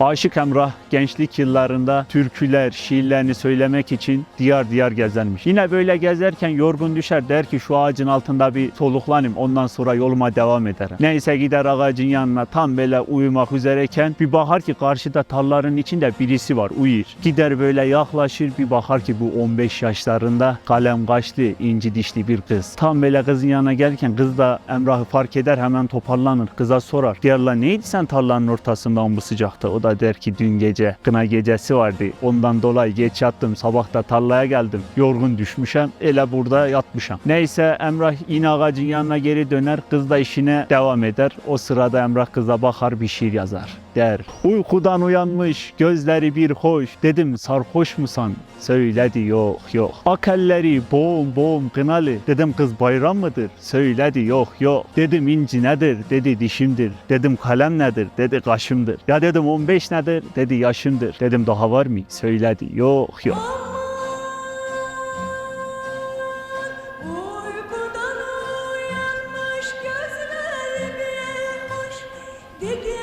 Aşık Emrah gençlik yıllarında türküler, şiirlerini söylemek için diyar diyar gezermiş. Yine böyle gezerken yorgun düşer der ki şu ağacın altında bir soluklanayım ondan sonra yoluma devam ederim. Neyse gider ağacın yanına tam böyle uyumak üzereyken bir bakar ki karşıda tarların içinde birisi var uyur. Gider böyle yaklaşır bir bakar ki bu 15 yaşlarında kalem kaşlı inci dişli bir kız. Tam böyle kızın yanına gelirken kız da Emrah'ı fark eder hemen toparlanır. Kıza sorar. Diyarla neydi sen tarlanın ortasından bu sıcakta? O da der ki dün gece kına gecesi vardı. Ondan dolayı geç yattım. Sabah da tarlaya geldim. Yorgun düşmüşem. Ele burada yatmışam. Neyse Emrah yine ağacın yanına geri döner. Kız da işine devam eder. O sırada Emrah kıza bakar bir şiir yazar. Der. Uykudan uyanmış gözleri bir hoş. Dedim sarhoş musan? Söyledi yok yok. Akelleri boğum boğum kınalı. Dedim kız bayram mıdır? Söyledi yok yok. Dedim inci nedir? Dedi dişimdir. Dedim kalem nedir? Dedi kaşımdır. Ya dedim 15 nedir? Dedi yaşımdır. Dedim daha var mı? Söyledi yok yok. Uykudan